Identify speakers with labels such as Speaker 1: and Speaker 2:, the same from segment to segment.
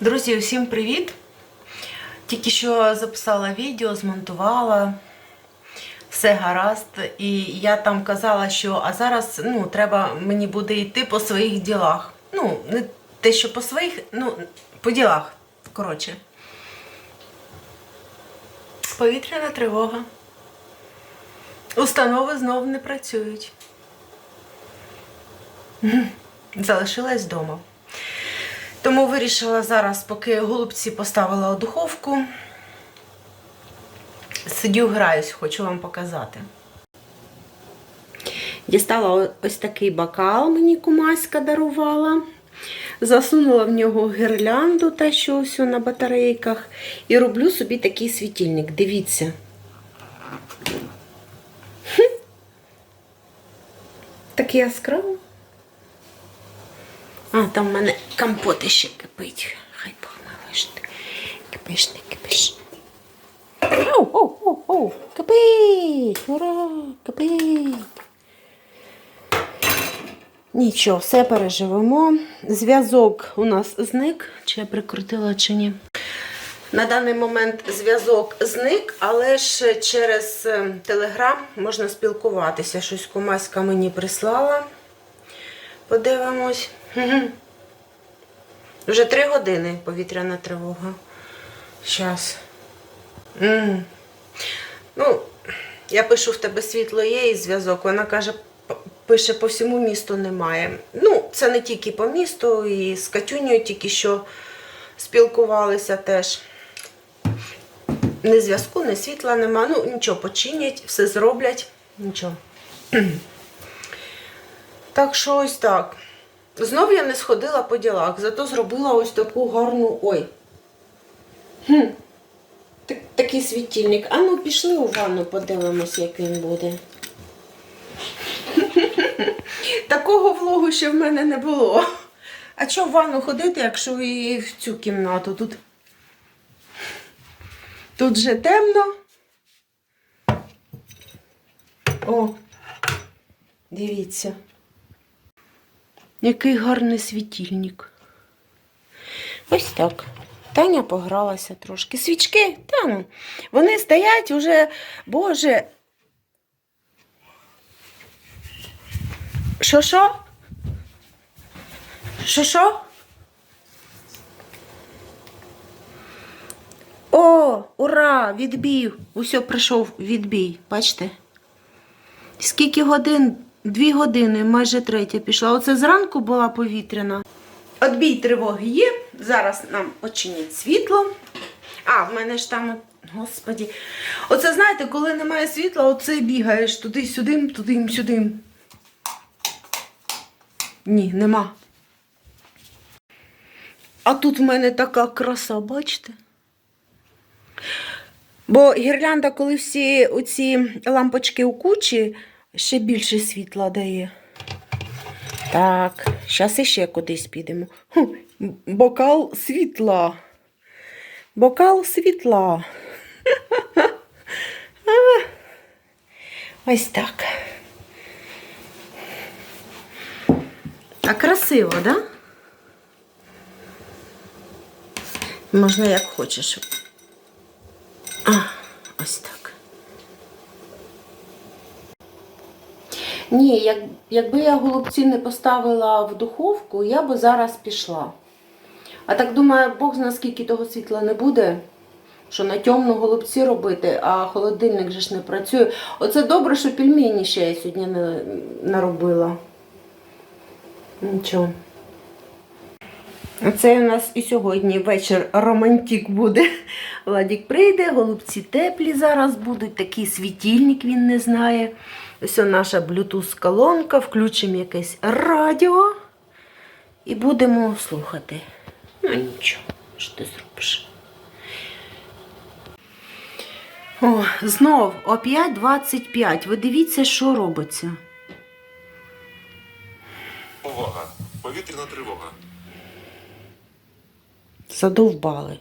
Speaker 1: Друзі, усім привіт! Тільки що записала відео, змонтувала, все гаразд. І я там казала, що а зараз ну, треба мені буде йти по своїх ділах. Ну, не те, що по своїх, ну, по ділах, коротше. Повітряна тривога. Установи знов не працюють. Залишилась вдома. Тому вирішила зараз, поки голубці поставила у духовку, сидю, граюсь, хочу вам показати. Дістала ось такий бокал, мені кумаська дарувала. Засунула в нього гірлянду, та що ось на батарейках, і роблю собі такий світильник. Дивіться. Такий яскравий. А, там в мене компот ще кипить. Хай помилиш. Кипиш, не кипиш. Оу, оу, оу, оу, кипить! Ура! Кипить! Нічого, все переживемо. Зв'язок у нас зник. Чи я прикрутила, чи ні. На даний момент зв'язок зник, але ж через Телеграм можна спілкуватися. Щось кумаська мені прислала. Подивимось. Вже три години повітряна тривога. Щас. Ну, я пишу в тебе світло є і зв'язок. Вона каже, пише по всьому місту немає. Ну, це не тільки по місту, і з Катюнею тільки що спілкувалися теж. Ні зв'язку, ні світла нема. Ну, нічого, починять, все зроблять. Нічого. Так що ось так. Знов я не сходила по ділах, зато зробила ось таку гарну. Ой. Хм. Так, такий світильник. А ну пішли у ванну, подивимось, як він буде. Такого влогу ще в мене не було. А чого в ванну ходити, якщо і в цю кімнату? Тут, Тут же темно. О, дивіться. Який гарний світильник. Ось так. Таня погралася трошки. Свічки, та ну, вони стоять уже, боже. Що що? Що що? О, ура! Відбій! Усьо прийшов відбій. Бачите? Скільки годин? Дві години, майже третя пішла. Оце зранку була повітряна. Отбій тривоги є. Зараз нам очинять світло. А, в мене ж там, господі. Оце знаєте, коли немає світла, оце бігаєш туди-сюди, туди-сюди. Ні, нема. А тут в мене така краса, бачите? Бо гірлянда, коли всі оці лампочки у кучі, ще більше світла дає. Так, зараз іще кудись підемо. Хм, бокал світла. Бокал світла. Ось так. А красиво, да? Можна як хочеш. А, ось так. Ні, як, якби я голубці не поставила в духовку, я би зараз пішла. А так думаю, Бог зна скільки того світла не буде, що на тьому голубці робити, а холодильник же ж не працює. Оце добре, що пельмені ще я сьогодні не наробила. Нічого. Оце у нас і сьогодні вечір романтик буде. Владік прийде, голубці теплі зараз будуть, такий світильник він не знає. Ось наша Bluetooth-колонка, включимо якесь радіо і будемо слухати. Ну нічого, що ти зробиш. О, знов о 5.25. Ви дивіться, що робиться.
Speaker 2: Увага! Повітряна тривога.
Speaker 1: Задовбали.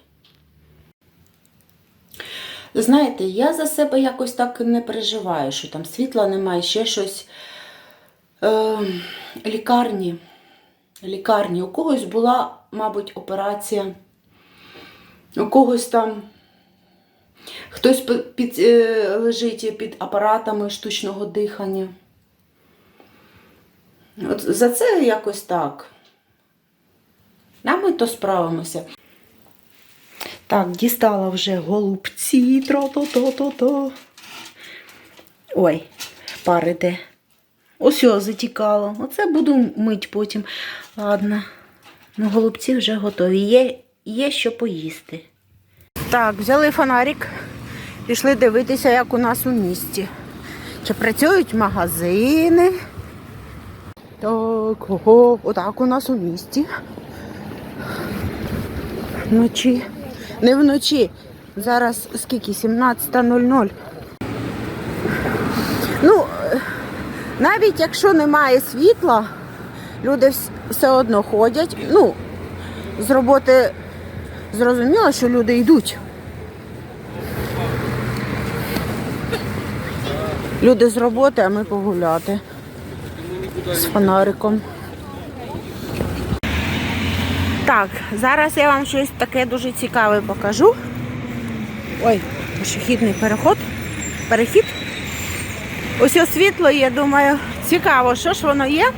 Speaker 1: Знаєте, я за себе якось так не переживаю, що там світла немає, ще щось. Е, лікарні. Лікарні. У когось була, мабуть, операція У когось там хтось під, е, лежить під апаратами штучного дихання. От за це якось так. А ми то справимося. Так, дістала вже голубці. Тро-то-то-то-то. Ой, пар іде. Ось затікало. Оце буду мить потім. Ладно. Ну, голубці вже готові. Є, є що поїсти. Так, взяли фонарик. Пішли дивитися, як у нас у місті. Чи працюють магазини? Так, ого, отак у нас у місті. Вночі. Не вночі. Зараз скільки? 17.00. Ну, навіть якщо немає світла, люди все одно ходять. Ну, з роботи зрозуміло, що люди йдуть. Люди з роботи, а ми погуляти з фонариком. Так, зараз я вам щось таке дуже цікаве покажу. Ой, пішохідний переход. Перехід. Ось світло є, думаю, цікаво, що ж воно є.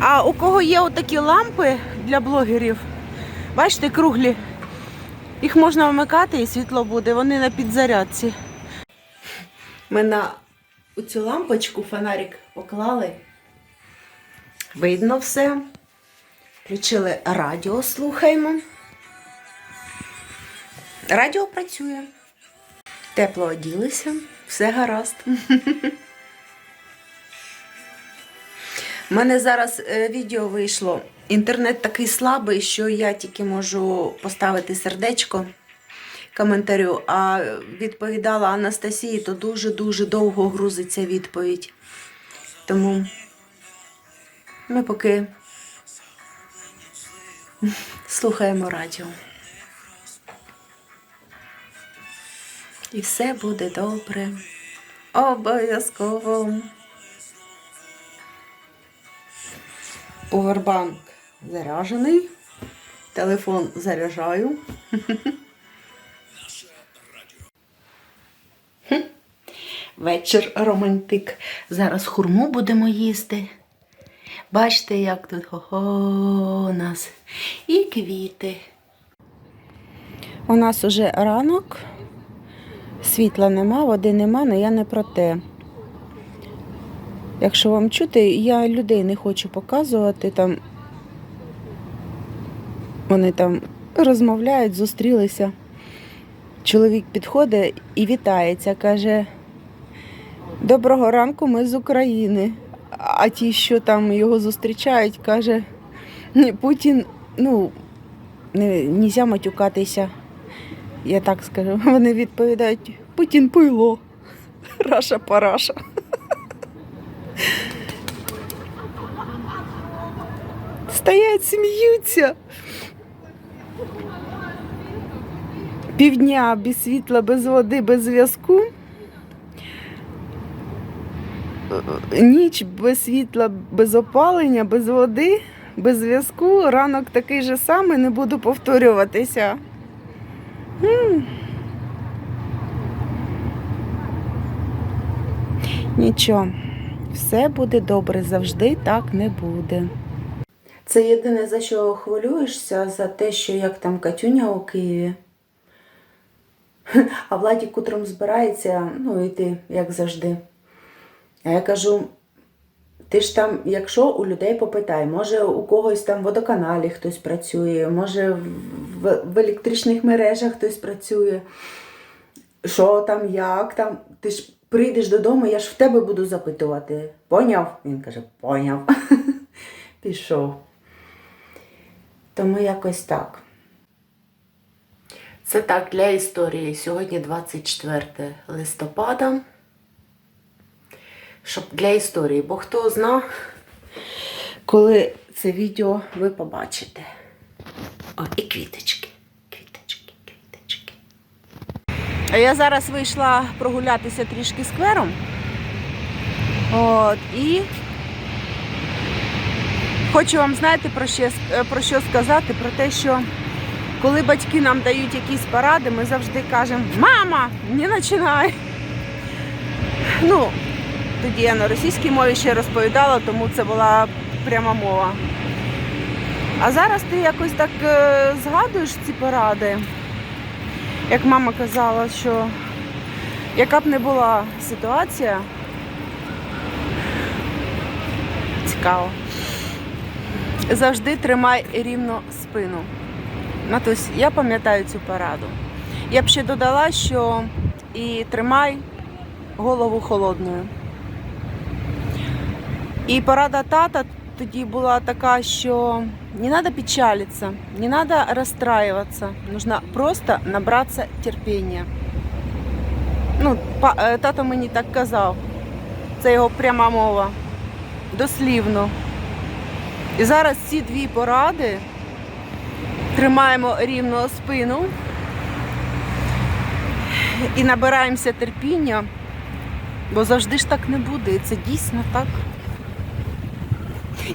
Speaker 1: А у кого є отакі лампи для блогерів, бачите, круглі. Їх можна вмикати і світло буде, вони на підзарядці. Ми на цю лампочку фонарик поклали. Видно все. Включили радіо, слухаємо. Радіо працює. Тепло оділися, все гаразд. У мене зараз е, відео вийшло. Інтернет такий слабий, що я тільки можу поставити сердечко коментарю, а відповідала Анастасії, то дуже-дуже довго грузиться відповідь. Тому ми поки слухаємо радіо. І все буде добре. Обов'язково. Повербанк заряджений. Телефон заряджаю. Вечір романтик. Зараз хурму будемо їсти. Бачите, як тут хо-хо у нас. І квіти. У нас уже ранок. Світла нема, води нема, але я не про те. Якщо вам чути, я людей не хочу показувати там. Вони там розмовляють, зустрілися. Чоловік підходить і вітається, каже: Доброго ранку, ми з України. А ті, що там його зустрічають, каже, Путін, ну, не нельзя матюкатися. Я так скажу. Вони відповідають, Путін пило. Раша параша. Стоять, сміються. Півдня без світла, без води, без зв'язку. Ніч без світла, без опалення, без води, без зв'язку. Ранок такий же самий, не буду повторюватися. Нічого, все буде добре, завжди так не буде. Це єдине, за що хвилюєшся, за те, що як там Катюня у Києві. А Владік утром збирається, ну йти, як завжди. А я кажу, ти ж там, якщо у людей попитай, може у когось там в водоканалі хтось працює, може в, в електричних мережах хтось працює. Що там, як там? Ти ж прийдеш додому, я ж в тебе буду запитувати. Поняв? Він каже, поняв. Пішов. Тому якось так. Це так для історії. Сьогодні 24 листопада. Щоб для історії, бо хто зна, коли це відео ви побачите. О, і квіточки. Квіточки, квіточки. Я зараз вийшла прогулятися трішки сквером. От, і хочу вам, знаєте, про що, про що сказати? Про те, що коли батьки нам дають якісь поради, ми завжди кажемо: Мама, не починай. Ну, тоді я на російській мові ще розповідала, тому це була пряма мова. А зараз ти якось так е, згадуєш ці поради. Як мама казала, що яка б не була ситуація, цікаво. Завжди тримай рівно спину. Матусь, я пам'ятаю цю пораду. Я б ще додала, що і тримай голову холодною. І порада тата тоді була така, що не треба печалитися, не треба розстраюватися, нужно просто набратися терпіння. Ну, е, тато мені так казав. Це його пряма мова. Дослівно. І зараз ці дві поради тримаємо рівно спину і набираємося терпіння, бо завжди ж так не буде. І це дійсно так.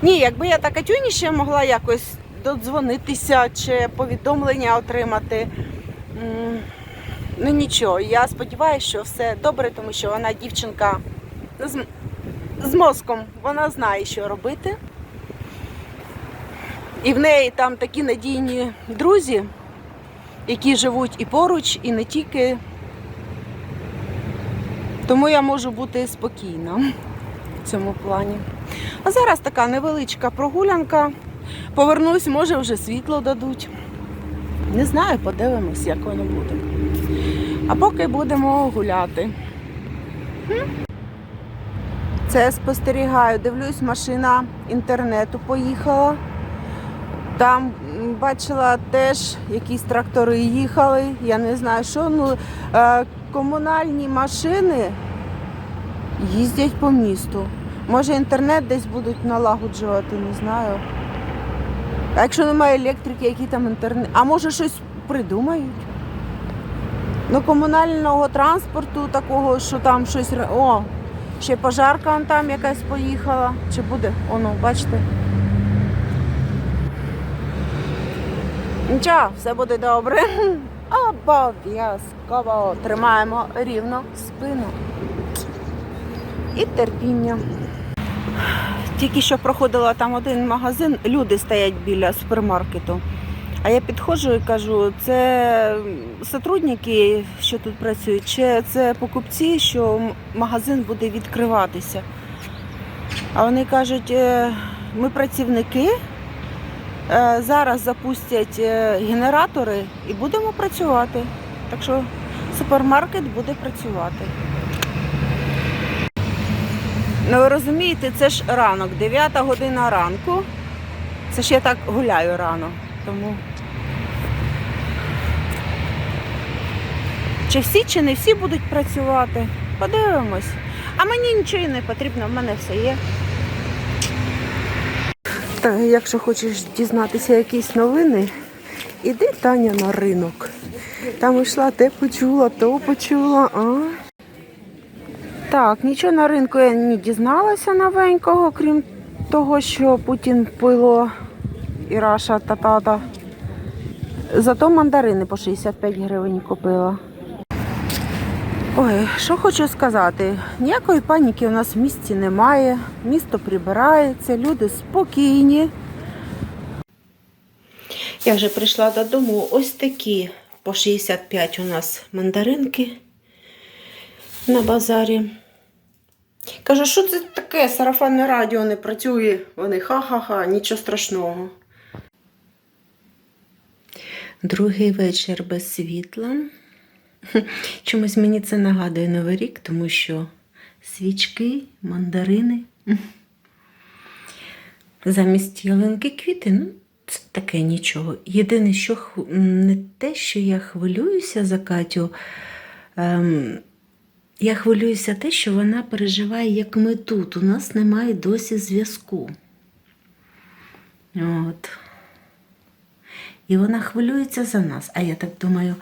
Speaker 1: Ні, якби я так Катюні ще могла якось додзвонитися чи повідомлення отримати. Ну нічого, я сподіваюся, що все добре, тому що вона дівчинка з, з мозком, вона знає, що робити. І в неї там такі надійні друзі, які живуть і поруч, і не тільки. Тому я можу бути спокійна в цьому плані. А зараз така невеличка прогулянка. Повернусь, може вже світло дадуть. Не знаю, подивимось, як воно буде. А поки будемо гуляти. Це спостерігаю, дивлюсь, машина інтернету поїхала. Там бачила теж якісь трактори їхали. Я не знаю, що. Ну, е, комунальні машини їздять по місту. Може інтернет десь будуть налагоджувати, не знаю. А якщо немає електрики, який там інтернет? А може щось придумають? Ну, комунального транспорту такого, що там щось. О, ще пожарка там якась поїхала. Чи буде? Оно, бачите? Нічого, все буде добре. Обов'язково тримаємо рівно спину і терпіння. Тільки що проходила там один магазин, люди стоять біля супермаркету. А я підходжу і кажу, це сотрудники, що тут працюють, чи це покупці, що магазин буде відкриватися. А вони кажуть, «Е, ми працівники, е, зараз запустять е, генератори і будемо працювати. Так що супермаркет буде працювати. Ну, ви розумієте, це ж ранок, 9 година ранку. Це ж я так гуляю рано. Тому. Чи всі, чи не всі будуть працювати? Подивимось. А мені нічого не потрібно, в мене все є. Та, якщо хочеш дізнатися якісь новини, іди Таня на ринок. Там йшла, те почула, то почула. А? Так, нічого на ринку я не дізналася новенького, крім того, що Путін пило і Раша та тата. Зато мандарини по 65 гривень купила. Ой, що хочу сказати, ніякої паніки у нас в місті немає, місто прибирається, люди спокійні. Я вже прийшла додому. Ось такі по 65 у нас мандаринки на базарі. Кажу, що це таке? Сарафанне радіо не працює. Вони ха-ха-ха, нічого страшного. Другий вечір без світла. Чомусь мені це нагадує Новий рік, тому що свічки, мандарини. Замість ялинки квіти, ну, це таке нічого. Єдине, що не те, що я хвилююся за Катю. Ем, я хвилююся те, що вона переживає, як ми тут. У нас немає досі зв'язку. От. І вона хвилюється за нас. А я так думаю,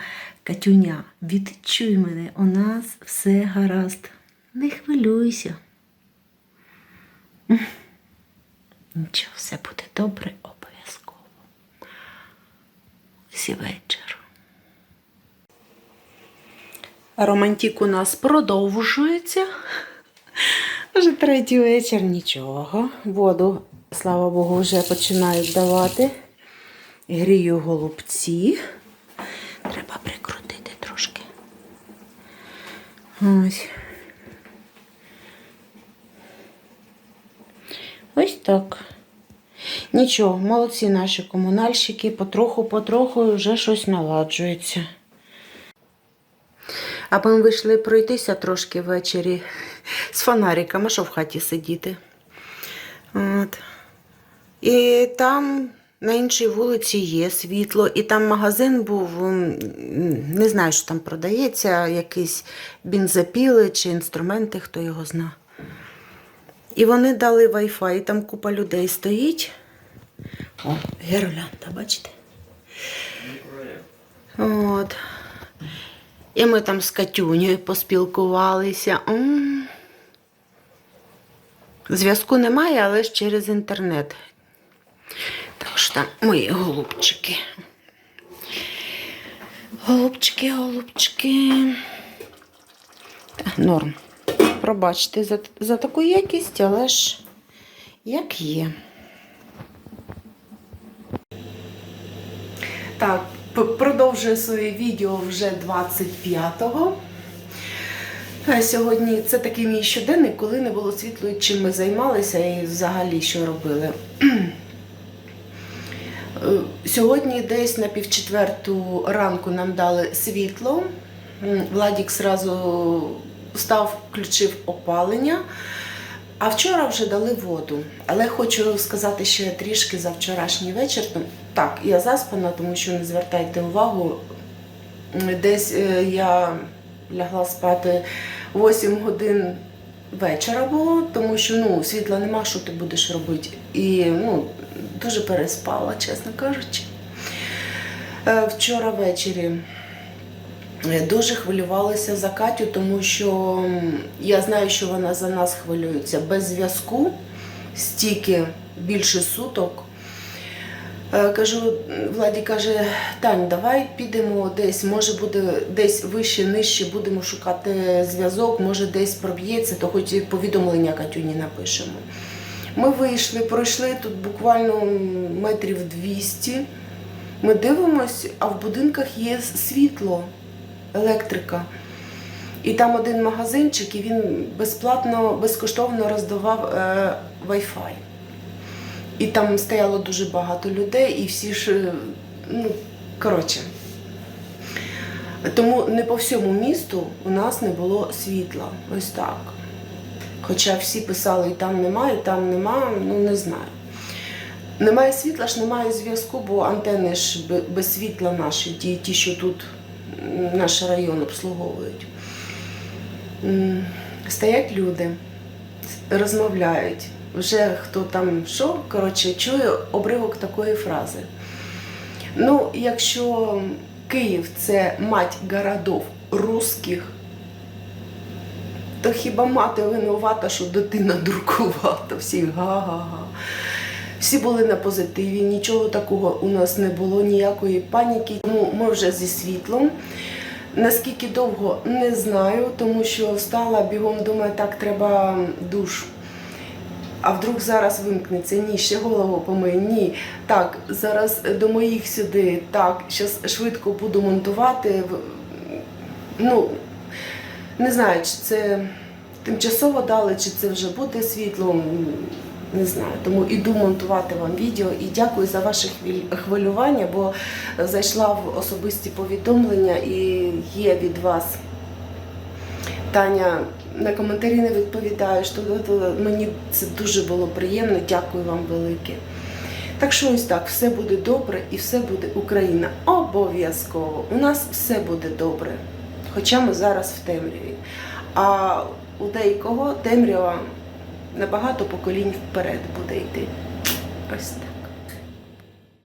Speaker 1: Катюня, відчуй мене, у нас все гаразд. Не хвилюйся. Нічого, все буде добре, обов'язково. вулиці вечір. Романтик у нас продовжується. Вже третій вечір, нічого. Воду, слава Богу, вже починають давати. Грію голубці. Треба прикрутити трошки. Ось. Ось так. Нічого, молодці наші комунальщики, потроху-потроху вже щось наладжується. А ми вийшли пройтися трошки ввечері з фонариками, що в хаті сидіти. От. І там на іншій вулиці є світло, і там магазин був, не знаю, що там продається, якісь бензопіли чи інструменти, хто його зна. І вони дали Wi-Fi, там купа людей стоїть. О, гірлянда, бачите? От. І ми там з Катюнею поспілкувалися. Зв'язку немає, але ж через інтернет. Так що там мої голубчики. Голубчики, голубчики. Норм. Пробачте за, за таку якість, але ж як є. Так, продовжую своє відео вже 25-го. Е, Сьогодні це такий мій щоденник, коли не було світло, чим ми займалися і взагалі що робили. Е, Сьогодні десь на півчетверту ранку нам дали світло. Владік зразу став, включив опалення. А вчора вже дали воду. Але хочу сказати ще трішки за вчорашній вечір. Ну, Так, я заспана, тому що не звертайте увагу. Десь е, я лягла спати 8 годин вечора було, тому що ну, світла нема, що ти будеш робити. І ну, дуже переспала, чесно кажучи. Е, Вчора ввечері дуже хвилювалася за Катю, тому що я знаю, що вона за нас хвилюється без зв'язку, стільки більше суток. Е, Кажу, Владі каже, Тань, давай підемо десь, може буде десь вище, нижче, будемо шукати зв'язок, може десь проб'ється, то хоч і повідомлення Катюні напишемо. Ми вийшли, пройшли тут буквально метрів 200. Ми дивимось, а в будинках є світло, електрика. І там один магазинчик, і він безплатно, безкоштовно роздавав е, Wi-Fi. І там стояло дуже багато людей, і всі ж, е, ну, коротше. Тому не по всьому місту у нас не було світла. Ось так. Хоча всі писали, і там немає, і там нема, ну не знаю. Немає світла ж немає зв'язку, бо антени ж без світла наші, ті, ті що тут наш район обслуговують. Стоять люди, розмовляють. Вже хто там що, коротше, чую обривок такої фрази. Ну, якщо Київ це мать городов русських, то хіба мати винувата, що дитина дуркувата, всі га-га-га. Всі були на позитиві, нічого такого у нас не було, ніякої паніки. Тому ми вже зі світлом. Наскільки довго не знаю, тому що встала бігом, думаю, так треба душ. А вдруг зараз вимкнеться? Ні, ще голову помию. Ні. Так, зараз до моїх сюди. Так, зараз швидко буду монтувати. Ну, не знаю, чи це тимчасово дали, чи це вже буде світло. Не знаю. Тому іду монтувати вам відео і дякую за ваше хвилювання, бо зайшла в особисті повідомлення і є від вас. Таня на коментарі не відповідає, що мені це дуже було приємно. Дякую вам велике. Так що ось так, все буде добре і все буде Україна. Обов'язково. У нас все буде добре. Хоча ми зараз в темряві. А у деякого темрява набагато поколінь вперед буде йти. Ось так.